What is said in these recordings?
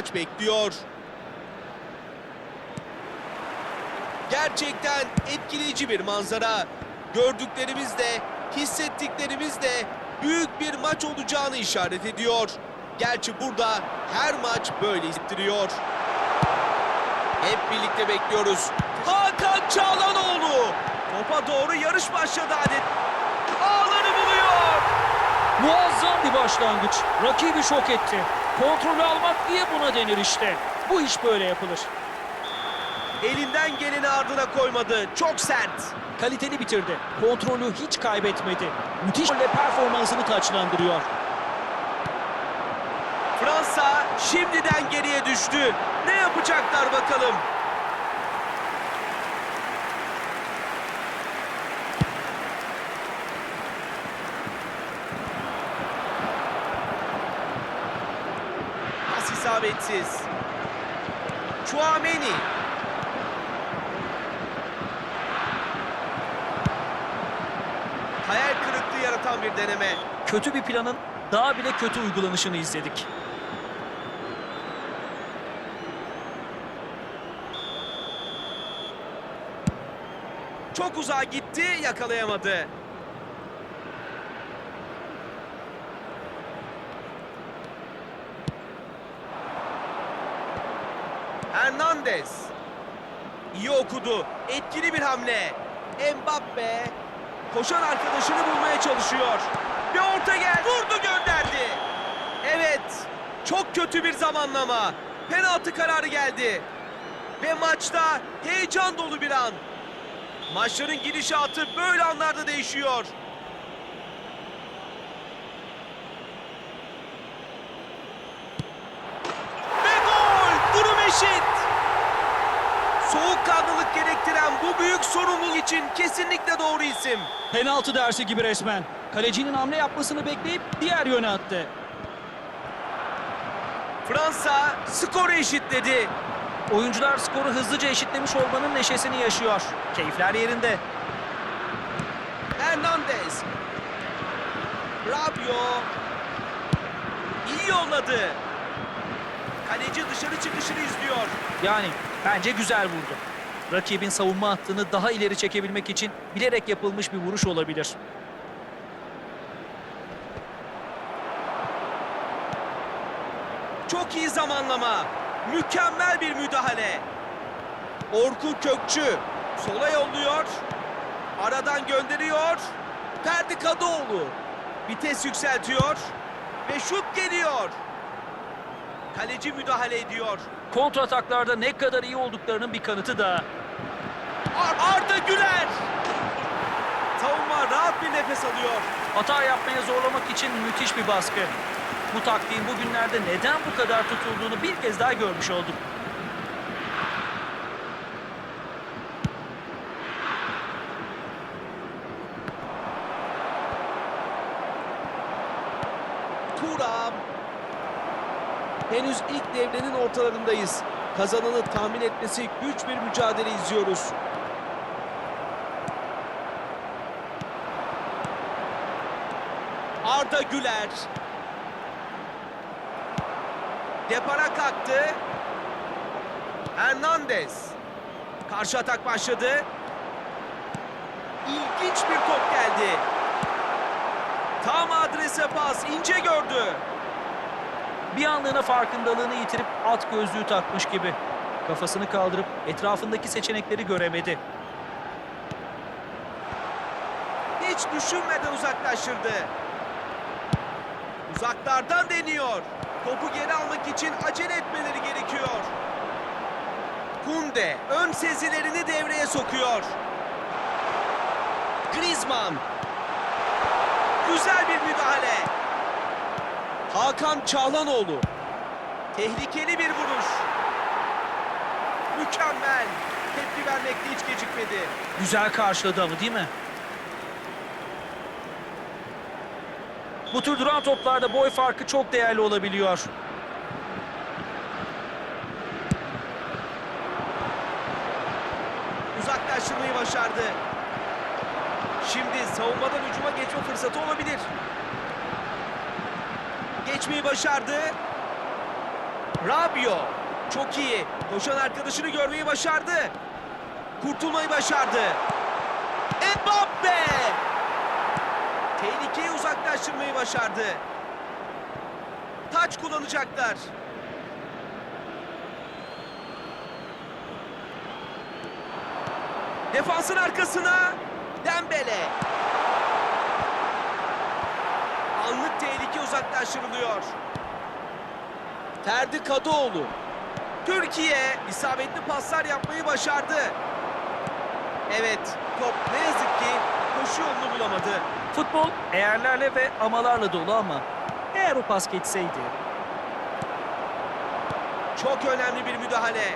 maç bekliyor. Gerçekten etkileyici bir manzara. Gördüklerimiz de, hissettiklerimiz de büyük bir maç olacağını işaret ediyor. Gerçi burada her maç böyle hissettiriyor. Hep birlikte bekliyoruz. Hakan Çağlanoğlu. Topa doğru yarış başladı adet. Ağları buluyor. Muazzam bir başlangıç. Rakibi şok etti. Kontrolü almak diye buna denir işte. Bu iş böyle yapılır. Elinden geleni ardına koymadı. Çok sert. Kaliteli bitirdi. Kontrolü hiç kaybetmedi. Müthiş golle performansını taçlandırıyor. Fransa şimdiden geriye düştü. Ne yapacaklar bakalım. Pas isabetsiz. Chouameni. Hayal kırıklığı yaratan bir deneme. Kötü bir planın daha bile kötü uygulanışını izledik. Çok uzağa gitti, yakalayamadı. Hernandez. İyi okudu. Etkili bir hamle. Mbappe koşan arkadaşını bulmaya çalışıyor. Bir orta geldi. Vurdu gönderdi. Evet. Çok kötü bir zamanlama. Penaltı kararı geldi. Ve maçta heyecan dolu bir an. Maçların gidişatı böyle anlarda değişiyor. Ve gol! Durum eşit. Soğukkanlılık gerektiren sorumluluk için kesinlikle doğru isim. Penaltı dersi gibi resmen. Kalecinin hamle yapmasını bekleyip diğer yöne attı. Fransa skoru eşitledi. Oyuncular skoru hızlıca eşitlemiş olmanın neşesini yaşıyor. Keyifler yerinde. Hernandez. Rabio. İyi yolladı. Kaleci dışarı çıkışını izliyor. Yani bence güzel vurdu. Rakibin savunma hattını daha ileri çekebilmek için bilerek yapılmış bir vuruş olabilir. Çok iyi zamanlama. Mükemmel bir müdahale. Orkun Kökçü sola yolluyor. Aradan gönderiyor. Ferdi Kadıoğlu vites yükseltiyor ve şut geliyor. Kaleci müdahale ediyor. Kontrataklarda ne kadar iyi olduklarının bir kanıtı daha. Ar- Arda Güler. Savunma rahat bir nefes alıyor. Hata yapmaya zorlamak için müthiş bir baskı. Bu taktiğin bugünlerde neden bu kadar tutulduğunu bir kez daha görmüş olduk. Turam. Henüz ilk devrenin ortalarındayız. Kazananı tahmin etmesi güç bir mücadele izliyoruz. Arda Güler. Depara kalktı. Hernandez. Karşı atak başladı. İlginç bir top geldi. Tam adrese pas ince gördü. Bir anlığına farkındalığını yitirip at gözlüğü takmış gibi. Kafasını kaldırıp etrafındaki seçenekleri göremedi. Hiç düşünmeden uzaklaştırdı. Uzaklardan deniyor. Topu geri almak için acele etmeleri gerekiyor. Kunde ön sezilerini devreye sokuyor. Griezmann. Güzel bir müdahale. Hakan Çağlanoğlu. Tehlikeli bir vuruş. Mükemmel. Tepki vermekte hiç gecikmedi. Güzel karşıladı ama değil mi? Bu tür duran toplarda boy farkı çok değerli olabiliyor. uzaklaştırmayı başardı. Şimdi savunmadan hücuma geçme fırsatı olabilir. Geçmeyi başardı. Rabio çok iyi. Koşan arkadaşını görmeyi başardı. Kurtulmayı başardı. Mbappe! Tehlikeyi uzaklaştırmayı başardı. Taç kullanacaklar. Defansın arkasına Dembele. Anlık tehlike uzaklaştırılıyor. Ferdi Kadıoğlu. Türkiye isabetli paslar yapmayı başardı. Evet, top ne yazık ki koşu yolunu bulamadı. Futbol eğerlerle ve amalarla dolu ama eğer o pas geçseydi. Çok önemli bir müdahale.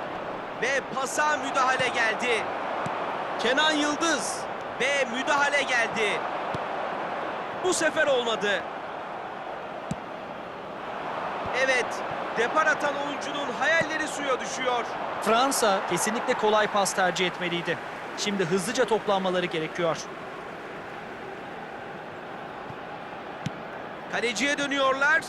Ve pasa müdahale geldi. Kenan Yıldız. Ve müdahale geldi. Bu sefer olmadı. Evet, depar atan oyuncunun hayalleri suya düşüyor. Fransa kesinlikle kolay pas tercih etmeliydi. Şimdi hızlıca toplanmaları gerekiyor. Kaleciye dönüyorlar.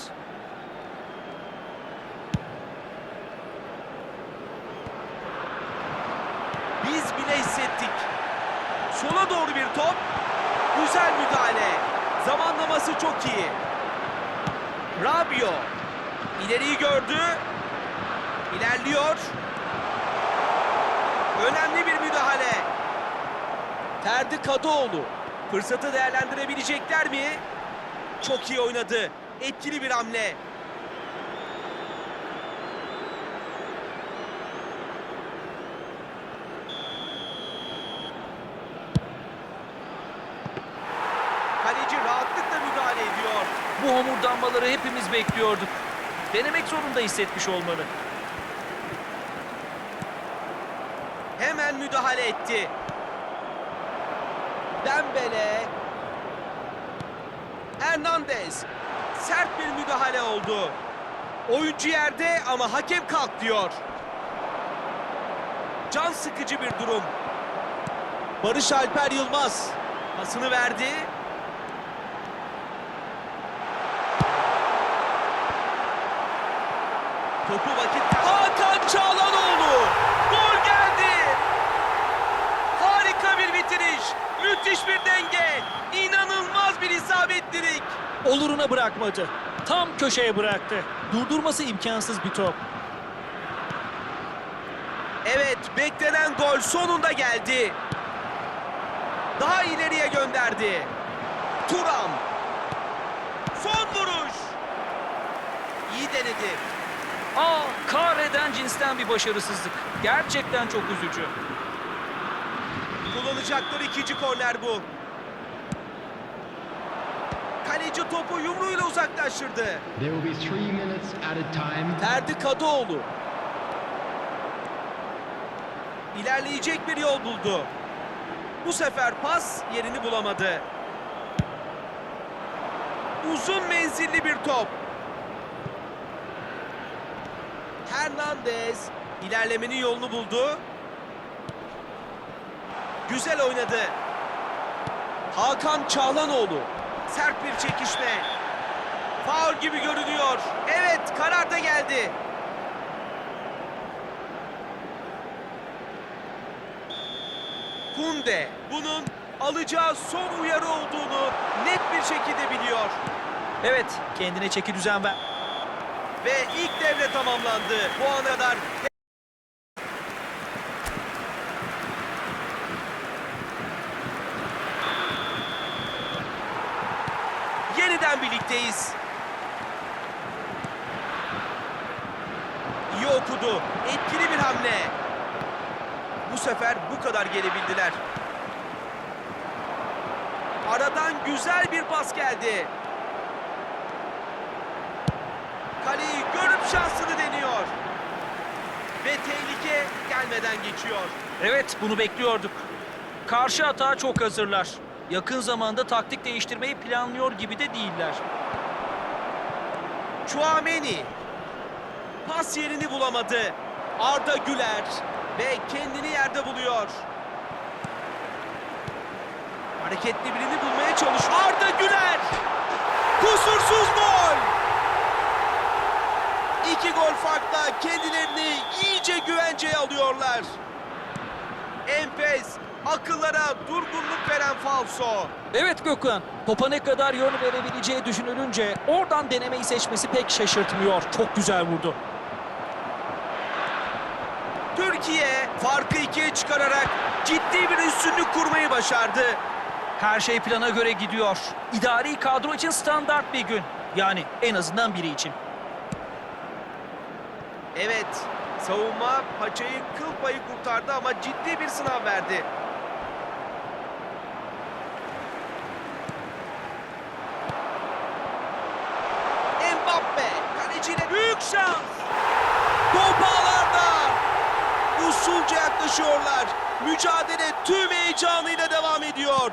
Biz bile hissettik. Sola doğru bir top. Güzel müdahale. Zamanlaması çok iyi. Rabio. İleriyi gördü. İlerliyor. Önemli bir müdahale. Ferdi Kadıoğlu. Fırsatı değerlendirebilecekler mi? Çok iyi oynadı. Etkili bir hamle. Kaleci rahatlıkla müdahale ediyor. Bu homurdanmaları hepimiz bekliyorduk. Denemek zorunda hissetmiş olmalı. Hemen müdahale etti. Dembele. Hernandez. Sert bir müdahale oldu. Oyuncu yerde ama hakem kalk diyor. Can sıkıcı bir durum. Barış Alper Yılmaz pasını verdi. Topu vakit Hakan Çağlanoğlu. Gol geldi. Harika bir bitiriş. Müthiş bir denge. İnanılmaz bir isabetlilik. Oluruna bırakmadı. Tam köşeye bıraktı. Durdurması imkansız bir top. Evet, beklenen gol sonunda geldi. Daha ileriye gönderdi. Turam. Son vuruş. İyi denedi. Aa, kahreden cinsten bir başarısızlık. Gerçekten çok üzücü. Kullanacakları ikinci korner bu. Kaleci topu yumruğuyla uzaklaştırdı. Ferdi Kadıoğlu. İlerleyecek bir yol buldu. Bu sefer pas yerini bulamadı. Uzun menzilli bir top. Hernandez ilerlemenin yolunu buldu. Güzel oynadı. Hakan Çağlanoğlu. Sert bir çekişme. Faul gibi görünüyor. Evet, karar da geldi. Kunde bunun alacağı son uyarı olduğunu net bir şekilde biliyor. Evet, kendine çeki düzen ver. Ve ilk devre tamamlandı. Bu ana kadar yeniden birlikteyiz. İyi okudu. Etkili bir hamle. Bu sefer bu kadar gelebildiler. Aradan güzel bir pas geldi. Kaleyi görüp şansını deniyor. Ve tehlike gelmeden geçiyor. Evet, bunu bekliyorduk. Karşı atağa çok hazırlar. Yakın zamanda taktik değiştirmeyi planlıyor gibi de değiller. Chouameni. Pas yerini bulamadı. Arda Güler ve kendini yerde buluyor. Hareketli birini bulmaya çalışıyor. Arda Güler. Kusursuz gol. İki gol farkla kendilerini iyice güvenceye alıyorlar. Enfes, akıllara durgunluk veren falso. Evet Gökhan, topa ne kadar yön verebileceği düşünülünce oradan denemeyi seçmesi pek şaşırtmıyor. Çok güzel vurdu. Türkiye farkı ikiye çıkararak ciddi bir üstünlük kurmayı başardı. Her şey plana göre gidiyor. İdari kadro için standart bir gün. Yani en azından biri için. Evet, savunma paçayı kıl payı kurtardı ama ciddi bir sınav verdi. Mbappe, kaleciyle büyük şans. Top ağlarda. Yaklaşıyorlar. Mücadele tüm heyecanıyla devam ediyor.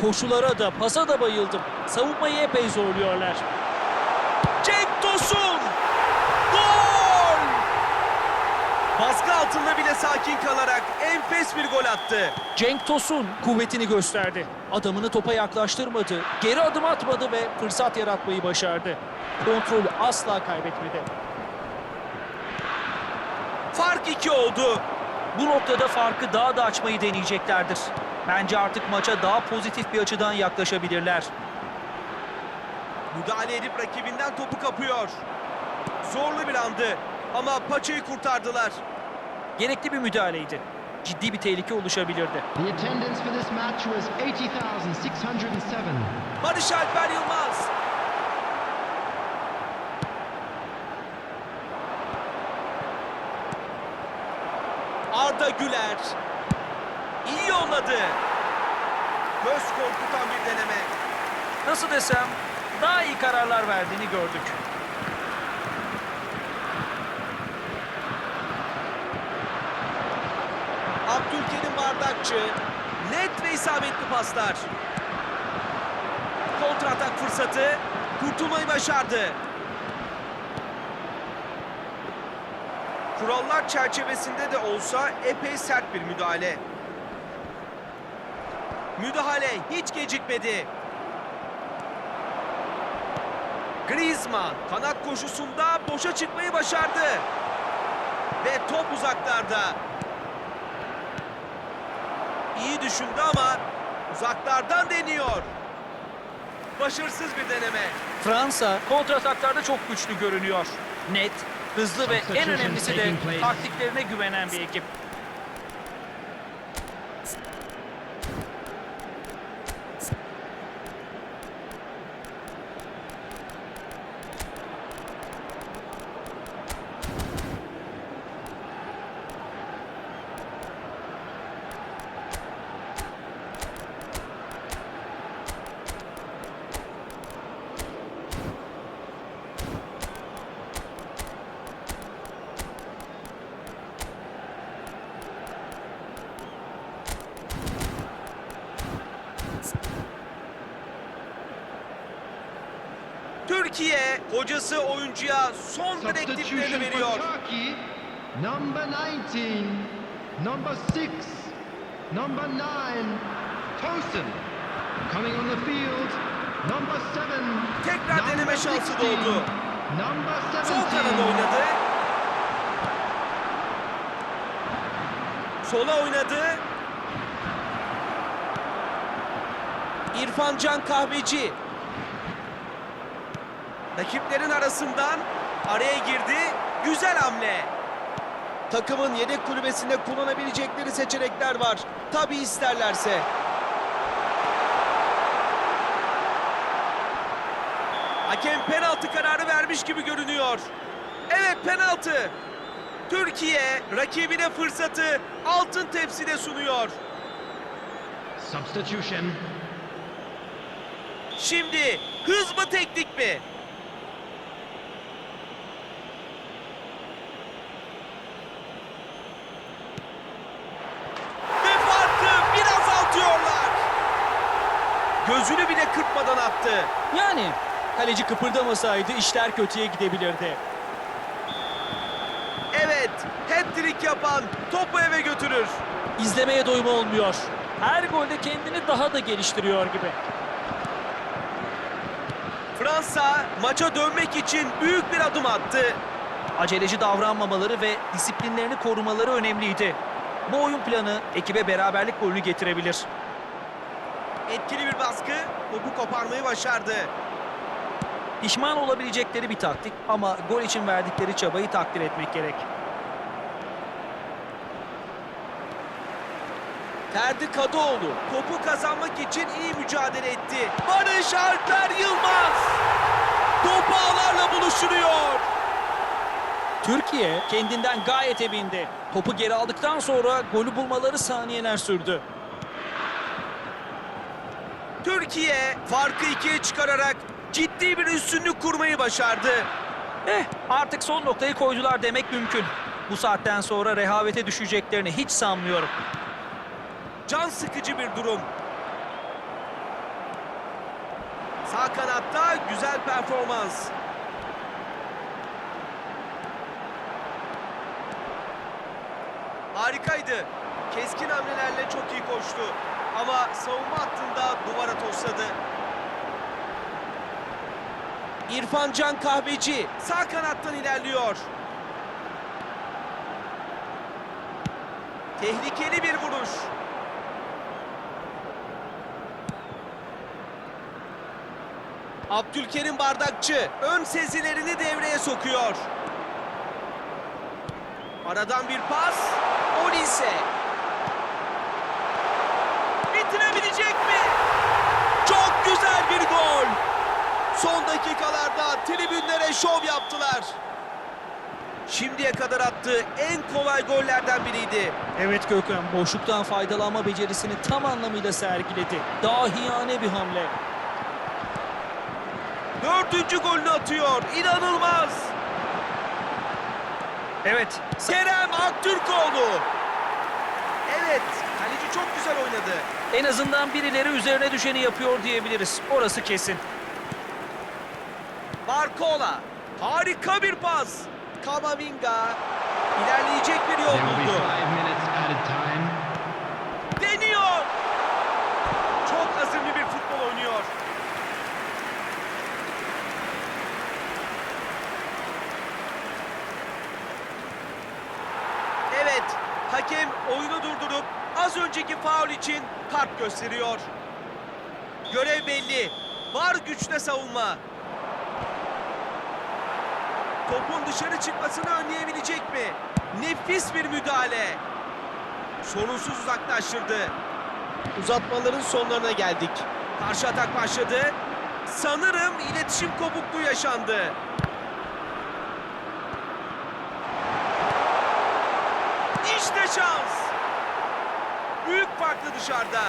Koşulara da pasa da bayıldım. Savunmayı epey zorluyorlar. Cenk Tosun. Gol! Baskı altında bile sakin kalarak enfes bir gol attı. Cenk Tosun kuvvetini gösterdi. Adamını topa yaklaştırmadı, geri adım atmadı ve fırsat yaratmayı başardı. Kontrolü asla kaybetmedi. Fark iki oldu. Bu noktada farkı daha da açmayı deneyeceklerdir. Bence artık maça daha pozitif bir açıdan yaklaşabilirler. Müdahale edip rakibinden topu kapıyor. Zorlu bir andı ama paçayı kurtardılar. Gerekli bir müdahaleydi. Ciddi bir tehlike oluşabilirdi. The attendance for this match was 80,607. Barış Alper Yılmaz. Arda Güler. İyi yolladı. Göz korkutan bir deneme. Nasıl desem daha iyi kararlar verdiğini gördük. Abdülkerim Bardakçı. Net ve isabetli paslar. Kontra atak fırsatı. Kurtulmayı başardı. Kurallar çerçevesinde de olsa epey sert bir müdahale. Müdahale hiç gecikmedi. Griezmann kanat koşusunda boşa çıkmayı başardı. Ve top uzaklarda. İyi düşündü ama uzaklardan deniyor. Başarısız bir deneme. Fransa kontrataklarda çok güçlü görünüyor. Net, hızlı ve en önemlisi de taktiklerine güvenen bir ekip. Türkiye hocası oyuncuya son direktiflerini veriyor. Number 19. Number 6. Number 9. Tosin. Coming on the field. Number 7. Tekrar deneme şansı doğdu. Number Sol 17. kanada oynadı. Sola oynadı. İrfan Can Kahveci. Rakiplerin arasından araya girdi. Güzel hamle. Takımın yedek kulübesinde kullanabilecekleri seçenekler var. Tabi isterlerse. Hakem penaltı kararı vermiş gibi görünüyor. Evet penaltı. Türkiye rakibine fırsatı altın tepside sunuyor. Substitution. Şimdi hız mı teknik mi? Ve farkı biraz azaltıyorlar. Gözünü bile kırpmadan attı. Yani kaleci kıpırdamasaydı işler kötüye gidebilirdi. Evet, hat-trick yapan topu eve götürür. İzlemeye doyum olmuyor. Her golde kendini daha da geliştiriyor gibi. Fransa maça dönmek için büyük bir adım attı. Aceleci davranmamaları ve disiplinlerini korumaları önemliydi. Bu oyun planı ekibe beraberlik golünü getirebilir. Etkili bir baskı topu koparmayı başardı. Pişman olabilecekleri bir taktik ama gol için verdikleri çabayı takdir etmek gerek. Ferdi Kadıoğlu topu kazanmak için iyi mücadele etti. Barış Alper Yılmaz topu ağlarla buluşturuyor. Türkiye kendinden gayet emindi. Topu geri aldıktan sonra golü bulmaları saniyeler sürdü. Türkiye farkı ikiye çıkararak ciddi bir üstünlük kurmayı başardı. Eh artık son noktayı koydular demek mümkün. Bu saatten sonra rehavete düşeceklerini hiç sanmıyorum. Can sıkıcı bir durum. Sağ kanatta güzel performans. Harikaydı. Keskin hamlelerle çok iyi koştu. Ama savunma hattında duvara tosladı. İrfan Can Kahveci sağ kanattan ilerliyor. Tehlikeli bir vuruş. Abdülkerim Bardakçı ön sezilerini devreye sokuyor. Aradan bir pas. Olise. Bitirebilecek mi? Çok güzel bir gol. Son dakikalarda tribünlere şov yaptılar. Şimdiye kadar attığı en kolay gollerden biriydi. Evet Gökhan boşluktan faydalanma becerisini tam anlamıyla sergiledi. Dahiyane bir hamle. Dördüncü golünü atıyor. İnanılmaz. Evet Kerem Aktürkoğlu. Evet, kaleci çok güzel oynadı. en azından birileri üzerine düşeni yapıyor diyebiliriz. Orası kesin. Barcola. Harika bir pas. Kamavinga. ilerleyecek bir yol buldu. Deniyor. Çok azimli bir futbol oynuyor. Evet, hakem oyunu durdurup az önceki faul için kart gösteriyor. Görev belli. Var güçle savunma. Topun dışarı çıkmasını önleyebilecek mi? Nefis bir müdahale. Sorunsuz uzaklaştırdı. Uzatmaların sonlarına geldik. Karşı atak başladı. Sanırım iletişim kopukluğu yaşandı. İşte şans. Büyük farklı dışarıda.